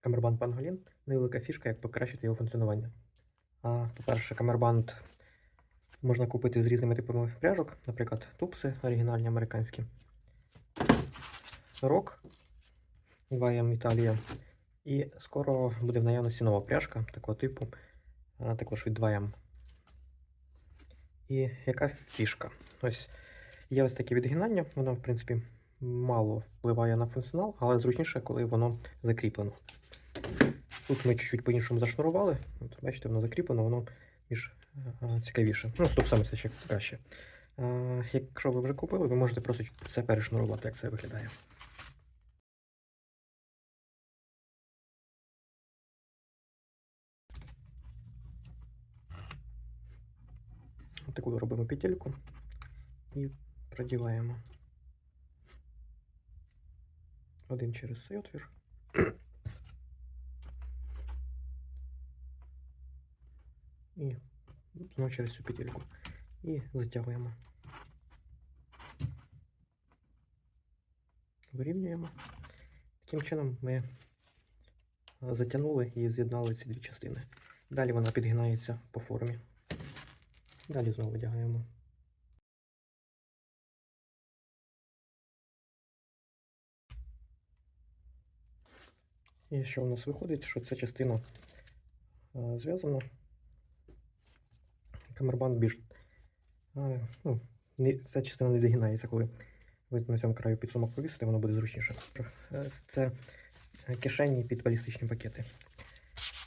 Камербанд Pangolin невелика фішка, як покращити його функціонування. А, по-перше, камербанд можна купити з різними типами пряжок, наприклад, тупси оригінальні американські, рок 2M Італія. І скоро буде в наявності нова пряжка такого типу, також від 2M. І яка фішка? Ось є ось таке відгинання, воно, в принципі, мало впливає на функціонал, але зручніше, коли воно закріплено. Тут ми чуть-чуть по-іншому зашнурували. От, бачите, воно закріплено, воно більш е, цікавіше. Ну, стоп, саме це ще краще. Е, якщо ви вже купили, ви можете просто це перешнурувати, як це виглядає. Таку робимо петельку і продіваємо один через цей отвір. І знову через цю петельку. І затягуємо. Вирівнюємо. Таким чином ми затягнули і з'єднали ці дві частини. Далі вона підгинається по формі. Далі знову витягаємо. І що у нас виходить, що ця частина е, зв'язана. Камербанд більш. е, ну, ця частина не догинається, коли ви на цьому краю підсумок повісите, воно буде зручніше. Е, Це е, кишені під балістичні пакети.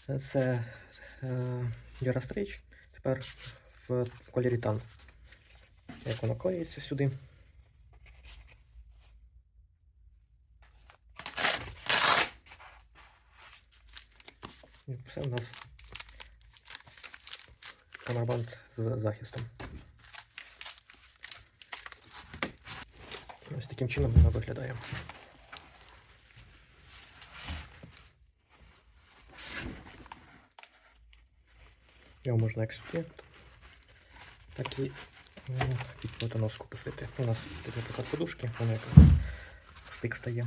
Е, Це е, Durastretch, тепер в кольорі тан. Як воно клеїться сюди. І все у нас камербанд з захистом. Ось таким чином вона виглядає. Його можна як сюди, так і е, під плитоноску пустити. У нас тут, наприклад, подушки, воно якраз стик стає.